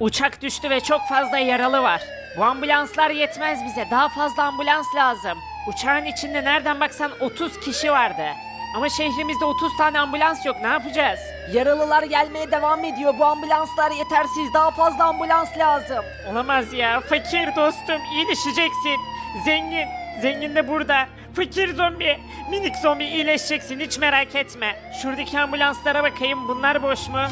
Uçak düştü ve çok fazla yaralı var. Bu ambulanslar yetmez bize. Daha fazla ambulans lazım. Uçağın içinde nereden baksan 30 kişi vardı. Ama şehrimizde 30 tane ambulans yok. Ne yapacağız? Yaralılar gelmeye devam ediyor. Bu ambulanslar yetersiz. Daha fazla ambulans lazım. Olamaz ya. Fakir dostum iyileşeceksin. Zengin. Zengin de burada. Fakir zombi. Minik zombi iyileşeceksin hiç merak etme. Şuradaki ambulanslara bakayım bunlar boş mu?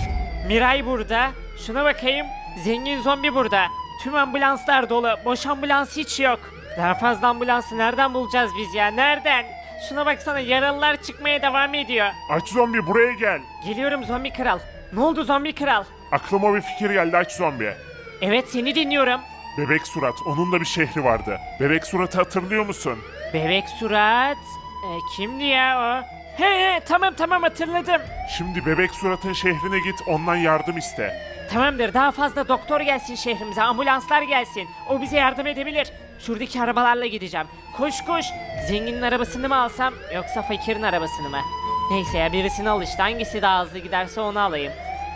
Miray burada. Şuna bakayım. Zengin zombi burada. Tüm ambulanslar dolu. Boş ambulans hiç yok. Daha fazla ambulansı nereden bulacağız biz ya? Nereden? Şuna baksana yaralılar çıkmaya devam ediyor. Aç zombi buraya gel. Geliyorum zombi kral. Ne oldu zombi kral? Aklıma bir fikir geldi aç zombi. Evet seni dinliyorum. Bebek surat onun da bir şehri vardı. Bebek suratı hatırlıyor musun? Bebek surat. E, kimdi ya o? He he tamam tamam hatırladım. Şimdi bebek suratın şehrine git ondan yardım iste. Tamamdır daha fazla doktor gelsin şehrimize ambulanslar gelsin. O bize yardım edebilir. Şuradaki arabalarla gideceğim. Koş koş. Zenginin arabasını mı alsam yoksa fakirin arabasını mı? Neyse ya birisini al işte hangisi daha hızlı giderse onu alayım.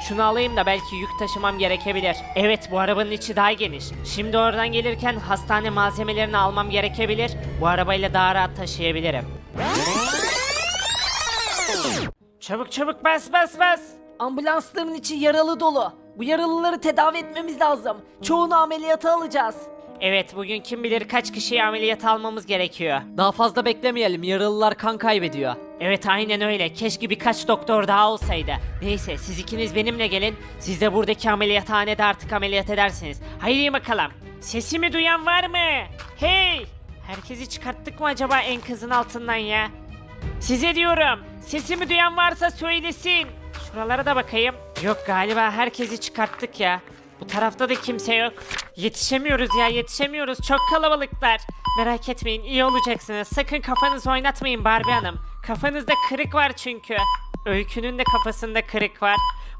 Şunu alayım da belki yük taşımam gerekebilir. Evet bu arabanın içi daha geniş. Şimdi oradan gelirken hastane malzemelerini almam gerekebilir. Bu arabayla daha rahat taşıyabilirim. Çabuk çabuk bas bas bas. Ambulansların içi yaralı dolu. Bu yaralıları tedavi etmemiz lazım. Çoğunu ameliyata alacağız. Evet bugün kim bilir kaç kişiyi ameliyat almamız gerekiyor. Daha fazla beklemeyelim. Yaralılar kan kaybediyor. Evet aynen öyle. Keşke birkaç doktor daha olsaydı. Neyse siz ikiniz benimle gelin. Siz de buradaki ameliyathanede artık ameliyat edersiniz. Haydi bakalım. Sesimi duyan var mı? Hey! Herkesi çıkarttık mı acaba enkazın altından ya? Size diyorum. Sesimi duyan varsa söylesin. Şuralara da bakayım. Yok galiba herkesi çıkarttık ya. Bu tarafta da kimse yok. Yetişemiyoruz ya yetişemiyoruz. Çok kalabalıklar. Merak etmeyin iyi olacaksınız. Sakın kafanızı oynatmayın Barbie Hanım. Kafanızda kırık var çünkü. Öykünün de kafasında kırık var.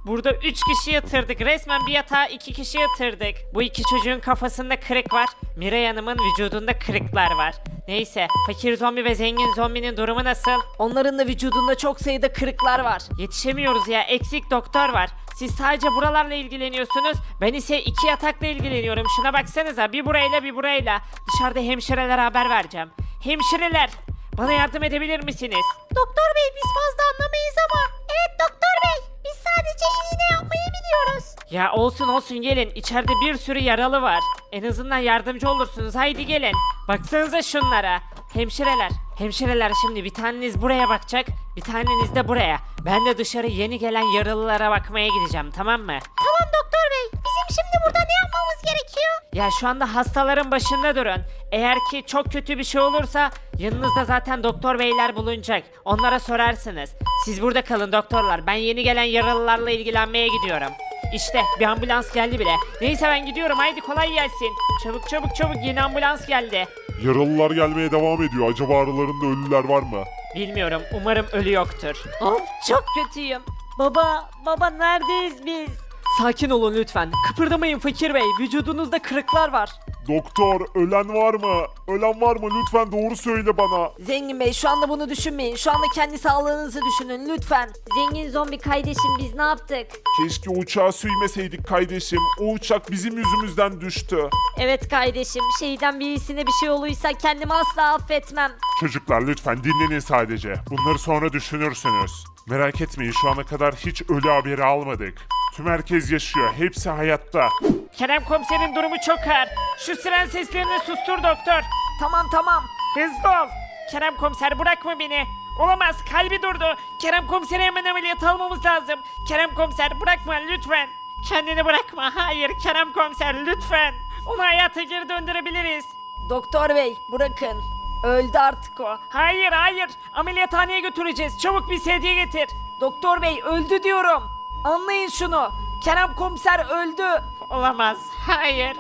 Burada 3 kişi yatırdık. Resmen bir yatağa 2 kişi yatırdık. Bu iki çocuğun kafasında kırık var. Miray Hanım'ın vücudunda kırıklar var. Neyse, fakir zombi ve zengin zombinin durumu nasıl? Onların da vücudunda çok sayıda kırıklar var. Yetişemiyoruz ya, eksik doktor var. Siz sadece buralarla ilgileniyorsunuz. Ben ise iki yatakla ilgileniyorum. Şuna baksanıza, bir burayla bir burayla. Dışarıda hemşirelere haber vereceğim. Hemşireler, bana yardım edebilir misiniz? Doktor bey biz fazla anlamayız ama. Evet doktor bey sadece iğne yapmayı biliyoruz. Ya olsun olsun gelin. İçeride bir sürü yaralı var. En azından yardımcı olursunuz. Haydi gelin. Baksanıza şunlara. Hemşireler. Hemşireler şimdi bir taneniz buraya bakacak. Bir taneniz de buraya. Ben de dışarı yeni gelen yaralılara bakmaya gideceğim tamam mı? Tamam doktor bey bizim şimdi burada ne yapmamız gerekiyor? Ya şu anda hastaların başında durun. Eğer ki çok kötü bir şey olursa yanınızda zaten doktor beyler bulunacak. Onlara sorarsınız. Siz burada kalın doktorlar. Ben yeni gelen yaralılarla ilgilenmeye gidiyorum. İşte bir ambulans geldi bile. Neyse ben gidiyorum. Haydi kolay gelsin. Çabuk çabuk çabuk yeni ambulans geldi. Yaralılar gelmeye devam ediyor. Acaba aralarında ölüler var mı? Bilmiyorum. Umarım ölü yoktur. Of çok kötüyüm. Baba, baba neredeyiz biz? Sakin olun lütfen. Kıpırdamayın fakir bey. Vücudunuzda kırıklar var. Doktor ölen var mı? Ölen var mı? Lütfen doğru söyle bana. Zengin bey şu anda bunu düşünmeyin. Şu anda kendi sağlığınızı düşünün lütfen. Zengin zombi kardeşim biz ne yaptık? Keşke uçağa süymeseydik kardeşim. O uçak bizim yüzümüzden düştü. Evet kardeşim şeyden birisine bir şey oluysa kendimi asla affetmem. Çocuklar lütfen dinlenin sadece. Bunları sonra düşünürsünüz. Merak etmeyin şu ana kadar hiç ölü haberi almadık. Tüm herkes yaşıyor. Hepsi hayatta. Kerem komiserin durumu çok ağır. Şu siren seslerini sustur doktor. Tamam tamam. Hızlı ol. Kerem komiser bırakma beni. Olamaz kalbi durdu. Kerem komiseri hemen ameliyat almamız lazım. Kerem komiser bırakma lütfen. Kendini bırakma. Hayır Kerem komiser lütfen. Onu hayata geri döndürebiliriz. Doktor bey bırakın. Öldü artık o. Hayır hayır. Ameliyathaneye götüreceğiz. Çabuk bir sedye getir. Doktor bey öldü diyorum. Anlayın şunu. Kerem komiser öldü. Olamaz. Hayır.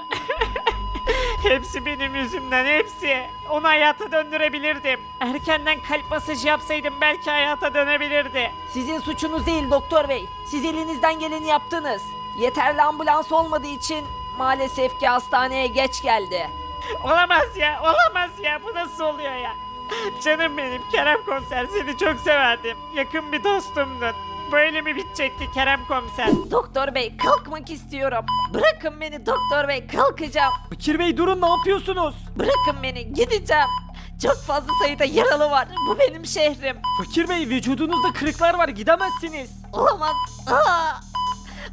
hepsi benim yüzümden hepsi. Onu hayata döndürebilirdim. Erkenden kalp masajı yapsaydım belki hayata dönebilirdi. Sizin suçunuz değil doktor bey. Siz elinizden geleni yaptınız. Yeterli ambulans olmadığı için maalesef ki hastaneye geç geldi. Olamaz ya, olamaz ya. Bu nasıl oluyor ya? Canım benim Kerem komiser seni çok severdim. Yakın bir dostumdun. böyle mi bitecekti Kerem komiser? Doktor bey kalkmak istiyorum. Bırakın beni doktor bey kalkacağım. Fakir Bey durun ne yapıyorsunuz? Bırakın beni gideceğim. Çok fazla sayıda yaralı var. Bu benim şehrim. Fakir Bey vücudunuzda kırıklar var gidemezsiniz. Olamaz. Aa!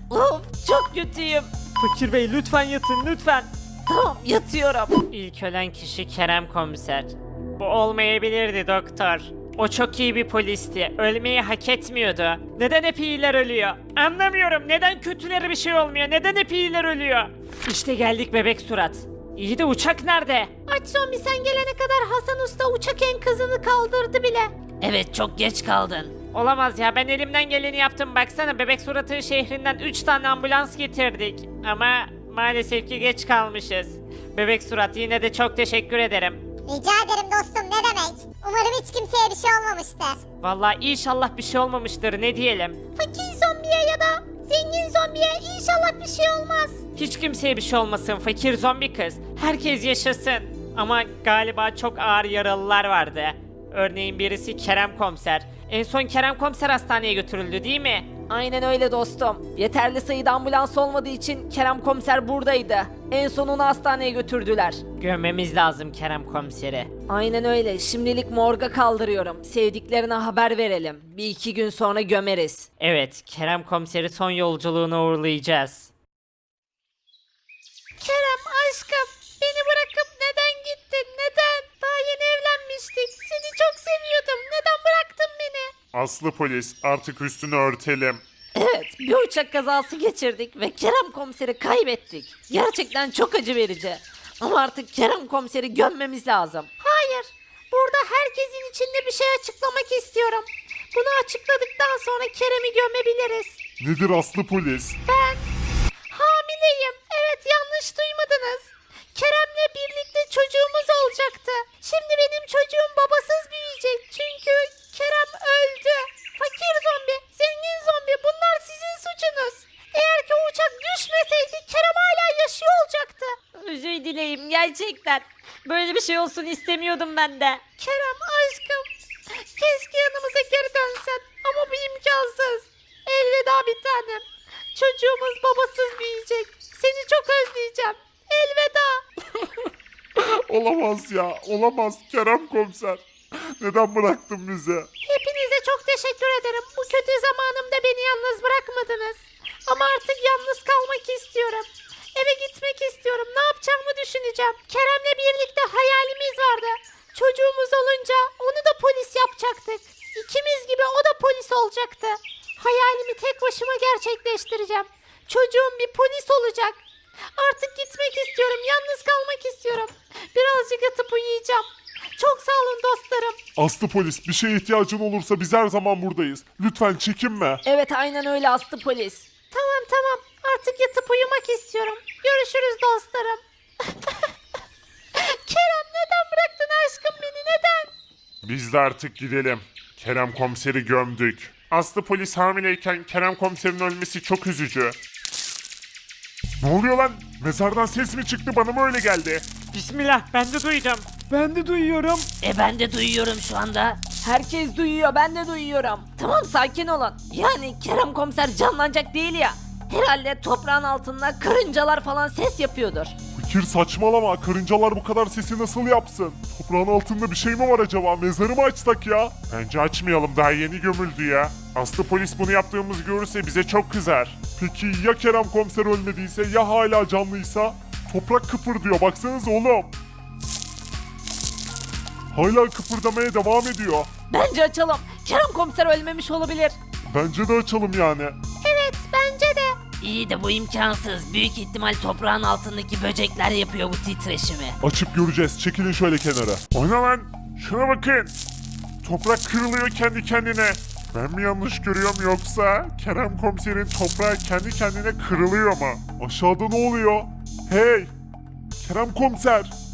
Of çok kötüyüm. Fakir Bey lütfen yatın lütfen. Tamam yatıyorum. İlk ölen kişi Kerem komiser. Bu olmayabilirdi doktor. O çok iyi bir polisti. Ölmeyi hak etmiyordu. Neden hep iyiler ölüyor? Anlamıyorum. Neden kötülere bir şey olmuyor? Neden hep iyiler ölüyor? İşte geldik bebek surat. İyi de uçak nerede? Aç zombi sen gelene kadar Hasan Usta uçak enkazını kaldırdı bile. Evet çok geç kaldın. Olamaz ya ben elimden geleni yaptım. Baksana bebek suratı şehrinden 3 tane ambulans getirdik. Ama maalesef ki geç kalmışız. Bebek surat yine de çok teşekkür ederim. Rica ederim dostum ne demek. Umarım hiç kimseye bir şey olmamıştır. Vallahi inşallah bir şey olmamıştır ne diyelim. Fakir zombiye ya da zengin zombiye inşallah bir şey olmaz. Hiç kimseye bir şey olmasın fakir zombi kız. Herkes yaşasın. Ama galiba çok ağır yaralılar vardı. Örneğin birisi Kerem Komiser. En son Kerem Komiser hastaneye götürüldü değil mi? Aynen öyle dostum. Yeterli sayıda ambulans olmadığı için Kerem komiser buradaydı. En son onu hastaneye götürdüler. Gömmemiz lazım Kerem Komiser'i. Aynen öyle. Şimdilik morga kaldırıyorum. Sevdiklerine haber verelim. Bir iki gün sonra gömeriz. Evet, Kerem Komiser'i son yolculuğuna uğurlayacağız. Kerem aşkım Aslı polis artık üstünü örtelim. Evet, bir uçak kazası geçirdik ve Kerem komiseri kaybettik. Gerçekten çok acı verici. Ama artık Kerem komiseri gömmemiz lazım. Hayır. Burada herkesin içinde bir şey açıklamak istiyorum. Bunu açıkladıktan sonra Kerem'i gömebiliriz. Nedir Aslı polis? Ben hamileyim. Evet yanlış duymadınız. Kerem'le birlikte çocuğumuz olacaktı. Şimdi benim çocuğum babasız büyüyecek. Çünkü Kerem öldü. Fakir zombi, zengin zombi bunlar sizin suçunuz. Eğer ki o uçak düşmeseydi Kerem hala yaşıyor olacaktı. Özür dileyim gerçekten. Böyle bir şey olsun istemiyordum ben de. Kerem aşkım. Keşke yanımıza geri dönsen. Ama bu imkansız. Elveda bir tanem. Çocuğumuz babasız büyüyecek. Seni çok özleyeceğim. Elveda. Olamaz ya, olamaz Kerem komiser. Neden bıraktın bizi? Hepinize çok teşekkür ederim. Bu kötü zamanımda beni yalnız bırakmadınız. Ama artık yalnız kalmak istiyorum. Eve gitmek istiyorum. Ne yapacağımı düşüneceğim. Kerem'le birlikte hayalimiz vardı. Çocuğumuz olunca onu da polis yapacaktık. İkimiz gibi o da polis olacaktı. Hayalimi tek başıma gerçekleştireceğim. Çocuğum bir polis olacak. Artık gitmek istiyorum. Yalnız kalmak istiyorum. Birazcık yatıp uyuyacağım. Çok sağ olun dostlarım. Aslı polis bir şeye ihtiyacın olursa biz her zaman buradayız. Lütfen çekinme. Evet aynen öyle aslı polis. Tamam tamam. Artık yatıp uyumak istiyorum. Görüşürüz dostlarım. Kerem neden bıraktın aşkım beni neden? Biz de artık gidelim. Kerem komiseri gömdük. Aslı polis hamileyken Kerem komiserin ölmesi çok üzücü. Ne oluyor lan? Mezardan ses mi çıktı bana mı öyle geldi? Bismillah ben de duydum. Ben de duyuyorum. E ben de duyuyorum şu anda. Herkes duyuyor ben de duyuyorum. Tamam sakin olun. Yani Kerem komiser canlanacak değil ya. Herhalde toprağın altında karıncalar falan ses yapıyordur. Fikir saçmalama. Karıncalar bu kadar sesi nasıl yapsın? Toprağın altında bir şey mi var acaba? Mezarı mı açsak ya? Bence açmayalım. Daha yeni gömüldü ya. Aslı polis bunu yaptığımızı görürse bize çok kızar. Peki ya Kerem komiser ölmediyse ya hala canlıysa? Toprak kıpırdıyor. Baksanız oğlum. Hala kıpırdamaya devam ediyor. Bence açalım. Kerem komiser ölmemiş olabilir. Bence de açalım yani. Evet bence de. İyi de bu imkansız. Büyük ihtimal toprağın altındaki böcekler yapıyor bu titreşimi. Açıp göreceğiz. Çekilin şöyle kenara. Oyna lan. Şuna bakın. Toprak kırılıyor kendi kendine. Ben mi yanlış görüyorum yoksa Kerem komiserin toprağı kendi kendine kırılıyor mu? Aşağıda ne oluyor? Hey! Kerem komiser!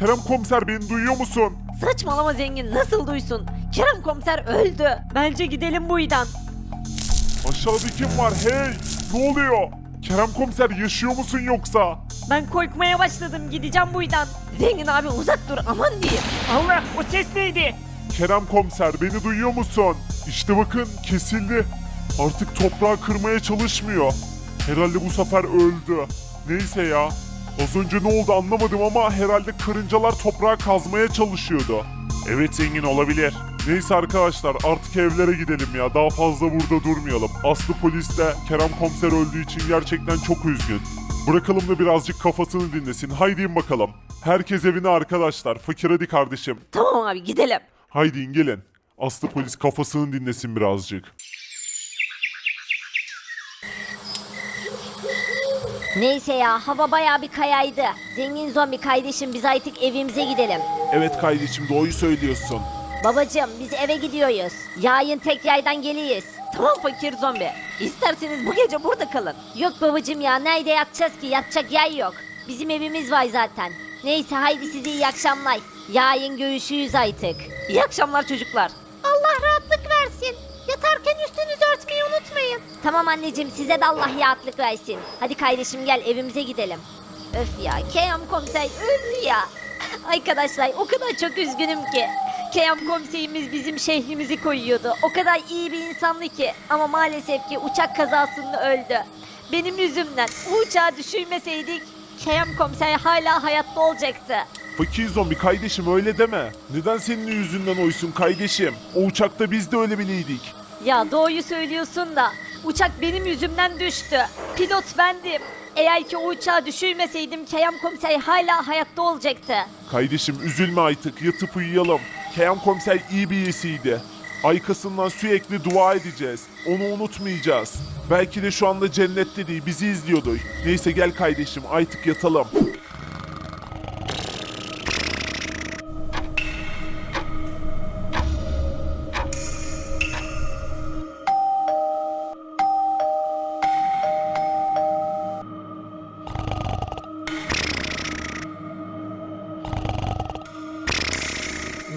Kerem komiser beni duyuyor musun? Saçmalama zengin nasıl duysun? Kerem komiser öldü. Bence gidelim bu idan. Aşağıda kim var? Hey! Ne oluyor? Kerem komiser yaşıyor musun yoksa? Ben korkmaya başladım gideceğim bu idan. Zengin abi uzak dur aman diyeyim. Allah o ses neydi? Kerem komiser beni duyuyor musun? İşte bakın kesildi. Artık toprağı kırmaya çalışmıyor. Herhalde bu sefer öldü. Neyse ya. Az önce ne oldu anlamadım ama herhalde karıncalar toprağı kazmaya çalışıyordu. Evet zengin olabilir. Neyse arkadaşlar artık evlere gidelim ya. Daha fazla burada durmayalım. Aslı polis de Kerem komiser öldüğü için gerçekten çok üzgün. Bırakalım da birazcık kafasını dinlesin. Haydi in bakalım. Herkes evine arkadaşlar. Fakir hadi kardeşim. Tamam abi gidelim. Haydi in gelin. Aslı polis kafasını dinlesin birazcık. Neyse ya hava baya bir kayaydı. Zengin zombi kardeşim biz artık evimize gidelim. Evet kardeşim doğruyu söylüyorsun. Babacım biz eve gidiyoruz. Yarın tek yaydan geliyiz. Tamam fakir zombi. İsterseniz bu gece burada kalın. Yok babacım ya nerede yatacağız ki yatacak yer yok. Bizim evimiz var zaten. Neyse haydi size iyi akşamlar. Yarın görüşürüz artık. İyi akşamlar çocuklar. Allah rahatlık Tamam anneciğim size de Allah rahatlık versin. Hadi kardeşim gel evimize gidelim. Öf ya Kerem komiser öf ya. Arkadaşlar o kadar çok üzgünüm ki. Keyam komiserimiz bizim şehrimizi koyuyordu. O kadar iyi bir insandı ki. Ama maalesef ki uçak kazasında öldü. Benim yüzümden o uçağı düşürmeseydik Keyam komiser hala hayatta olacaktı. Fakir zombi kardeşim öyle deme. Neden senin yüzünden oysun kardeşim? O uçakta biz de öyle biliydik. Ya doğruyu söylüyorsun da uçak benim yüzümden düştü. Pilot bendim. Eğer ki o uçağı düşürmeseydim Keyam komiser hala hayatta olacaktı. Kardeşim üzülme artık yatıp uyuyalım. Keyan komiser iyi birisiydi. Arkasından sürekli dua edeceğiz. Onu unutmayacağız. Belki de şu anda cennette değil bizi izliyordur. Neyse gel kardeşim artık yatalım.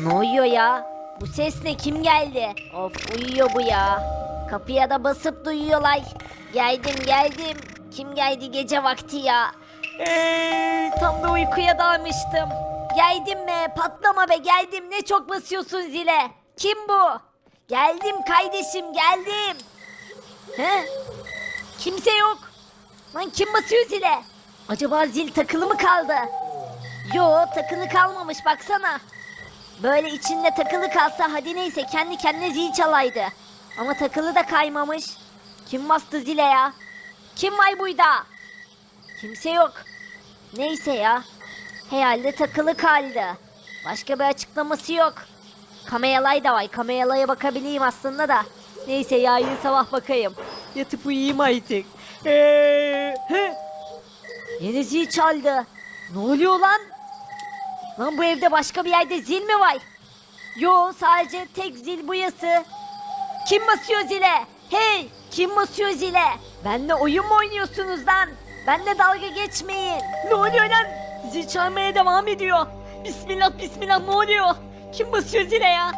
Ne oluyor ya? Bu ses ne? Kim geldi? Of uyuyor bu ya. Kapıya da basıp duyuyorlar. Geldim geldim. Kim geldi gece vakti ya? Eee, tam da uykuya dalmıştım. Geldim mi? Patlama be geldim. Ne çok basıyorsun zile. Kim bu? Geldim kardeşim geldim. He? Kimse yok. Lan kim basıyor zile? Acaba zil takılı mı kaldı? Yo takılı kalmamış baksana. Böyle içinde takılı kalsa hadi neyse kendi kendine zil çalaydı. Ama takılı da kaymamış. Kim bastı zile ya? Kim var burada? Kimse yok. Neyse ya. Herhalde takılı kaldı. Başka bir açıklaması yok. Kameralar da var. Kameralara bakabileyim aslında da. Neyse yarın sabah bakayım. Yatıp uyuyayım artık. Eee, he? Yine zil çaldı. Ne oluyor lan? Lan bu evde başka bir yerde zil mi var? Yo sadece tek zil buyası. Kim basıyor zile? Hey kim basıyor zile? Benle oyun mu oynuyorsunuz lan? Benle dalga geçmeyin. Ne oluyor lan? Zil çalmaya devam ediyor. Bismillah bismillah ne oluyor? Kim basıyor zile ya?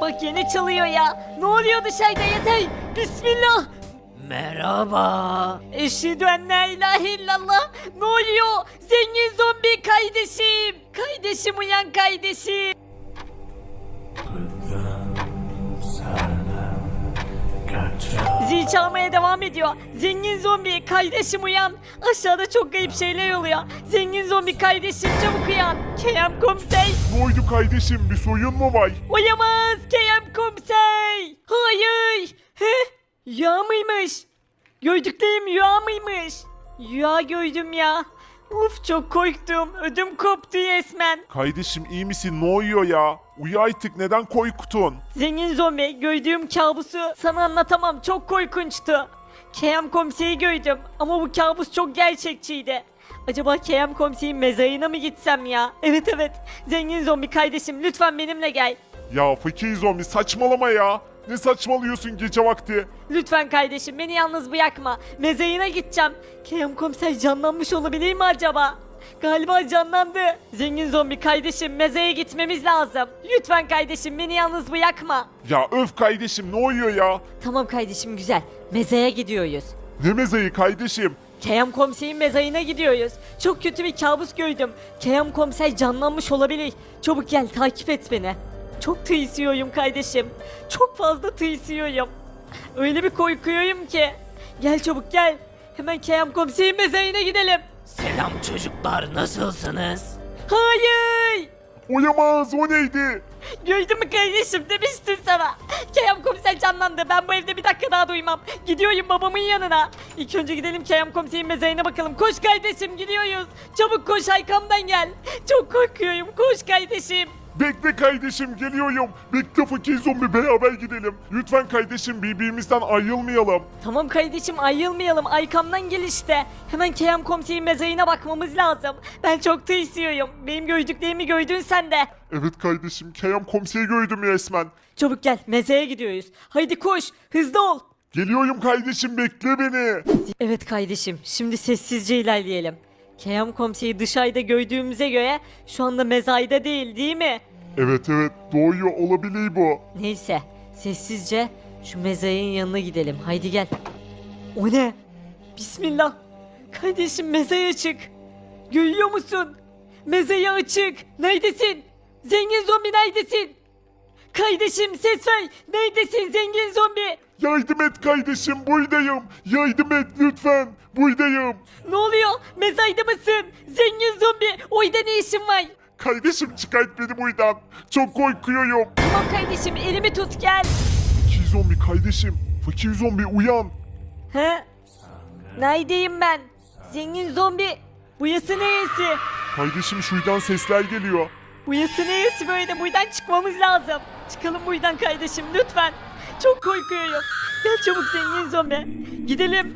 Bak yine çalıyor ya. Ne oluyor dışarıda yeter? Bismillah. Merhaba. Eşhedü en la ilahe illallah. Ne oluyor? Zengin zombi kardeşim. Kardeşim uyan kardeşim. Zil çalmaya devam ediyor. Zengin zombi kardeşim uyan. Aşağıda çok garip şeyler oluyor. Zengin zombi kardeşim çabuk uyan. KM komiser. Oldu kardeşim bir soyun mu var? Uyamaz KM komiser. Hayır. He? Rüya mıymış? Gördüklerim rüya mıymış? Rüya gördüm ya. Uf çok korktum. Ödüm koptu resmen. Kardeşim iyi misin ne oluyor ya? Uyu artık neden korktun? Zengin zombi gördüğüm kabusu sana anlatamam çok korkunçtu. KM komiseri gördüm ama bu kabus çok gerçekçiydi. Acaba KM komiserin mezarına mı gitsem ya? Evet evet zengin zombi kardeşim lütfen benimle gel. Ya fakir zombi saçmalama ya. Ne saçmalıyorsun gece vakti? Lütfen kardeşim beni yalnız bırakma. Mezarına gideceğim. KM komiser canlanmış olabilir mi acaba? Galiba canlandı. Zengin zombi kardeşim mezaya gitmemiz lazım. Lütfen kardeşim beni yalnız bırakma. Ya öf kardeşim ne oluyor ya? Tamam kardeşim güzel. Mezaya gidiyoruz. Ne mezayı kardeşim? Keyam komiserin mezarına gidiyoruz. Çok kötü bir kabus gördüm. Keyam komiser canlanmış olabilir. Çabuk gel takip et beni. Çok tıysıyorum kardeşim. Çok fazla tıysıyorum. Öyle bir korkuyorum ki. Gel çabuk gel. Hemen Kerem komiserin mezarına gidelim. Selam çocuklar nasılsınız? Hayır. Oyamaz o neydi? Gördün mü kardeşim demiştim sana. Kerem komiser canlandı. Ben bu evde bir dakika daha duymam. Gidiyorum babamın yanına. İlk önce gidelim Kerem komiserin mezarına bakalım. Koş kardeşim gidiyoruz. Çabuk koş arkamdan gel. Çok korkuyorum. Koş kardeşim. Bekle kardeşim geliyorum. Bekle fakir zombi beraber gidelim. Lütfen kardeşim birbirimizden ayrılmayalım. Tamam kardeşim ayrılmayalım. Arkamdan gel işte. Hemen Kerem komiserin mezarına bakmamız lazım. Ben çok tırsıyorum. Benim gördüklerimi gördün sen de. Evet kardeşim Kerem komiseri gördüm resmen. Çabuk gel mezeye gidiyoruz. Haydi koş hızlı ol. Geliyorum kardeşim bekle beni. Evet kardeşim şimdi sessizce ilerleyelim. Kerem komiseri dışarıda gördüğümüze göre şu anda mezayda değil değil mi? Evet evet doğuyor olabilir bu. Neyse sessizce şu mezarın yanına gidelim. Haydi gel. O ne? Bismillah. Kardeşim mezar açık. Görüyor musun? Mezarı açık. Neredesin? Zengin zombi neredesin? Kardeşim ses ver. Neredesin zengin zombi? Yardım et kardeşim buradayım. Yardım et lütfen. Buradayım. Ne oluyor? Mezarda mısın? Zengin zombi. Oyda ne işin var? Kardeşim çıkart beni buradan. Çok korkuyorum. Tamam kardeşim elimi tut gel. Fakir zombi kardeşim. Fakir zombi uyan. He? Neredeyim ben? Zengin zombi. Bu yası neresi? Kardeşim şuradan sesler geliyor. Bu yası neresi böyle? Buradan çıkmamız lazım. Çıkalım buradan kardeşim lütfen. Çok korkuyorum. Gel çabuk zengin zombi. Gidelim.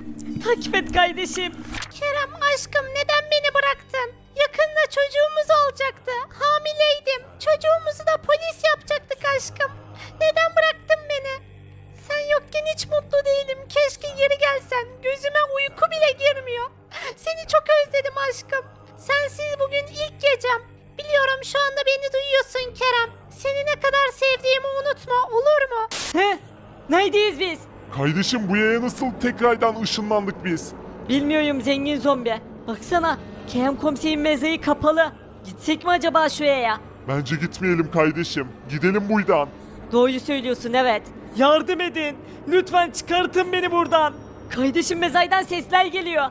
Takip et kardeşim. Kerem aşkım neden beni bıraktın? Yakında çocuğumuz olacaktı. Hamileydim. Çocuğumuzu da polis yapacaktık aşkım. Neden bıraktın beni? Sen yokken hiç mutlu değilim. Keşke geri gelsen. Gözüme uyku bile girmiyor. Seni çok özledim aşkım. Sensiz bugün ilk gecem. Biliyorum şu anda beni duyuyorsun Kerem. Seni ne kadar sevdiğimi unutma olur mu? He? Neredeyiz biz? Kardeşim bu yaya nasıl tekrardan ışınlandık biz? Bilmiyorum zengin zombi. Baksana. Kerem komiserin mezarı kapalı. Gitsek mi acaba şuraya ya? Bence gitmeyelim kardeşim. Gidelim buradan. Doğruyu söylüyorsun evet. Yardım edin. Lütfen çıkartın beni buradan. Kardeşim mezaydan sesler geliyor.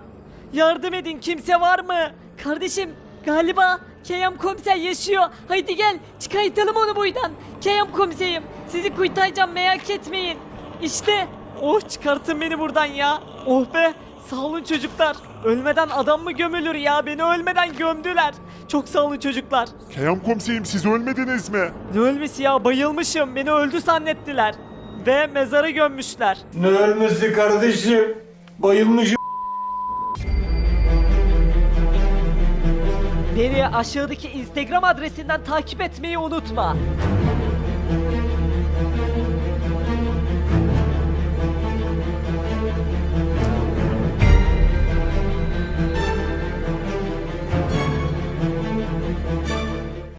Yardım edin kimse var mı? Kardeşim galiba Keyam komiser yaşıyor. Haydi gel çıkartalım onu buradan. Keyam komiserim sizi kurtaracağım merak etmeyin. İşte oh çıkartın beni buradan ya. Oh be sağ olun çocuklar. Ölmeden adam mı gömülür ya beni ölmeden gömdüler. Çok sağ olun çocuklar. Kerem komiserim siz ölmediniz mi? Ne ölmesi ya bayılmışım beni öldü zannettiler. Ve mezara gömmüşler. Ne ölmesi kardeşim? Bayılmışım. Beni aşağıdaki Instagram adresinden takip etmeyi unutma.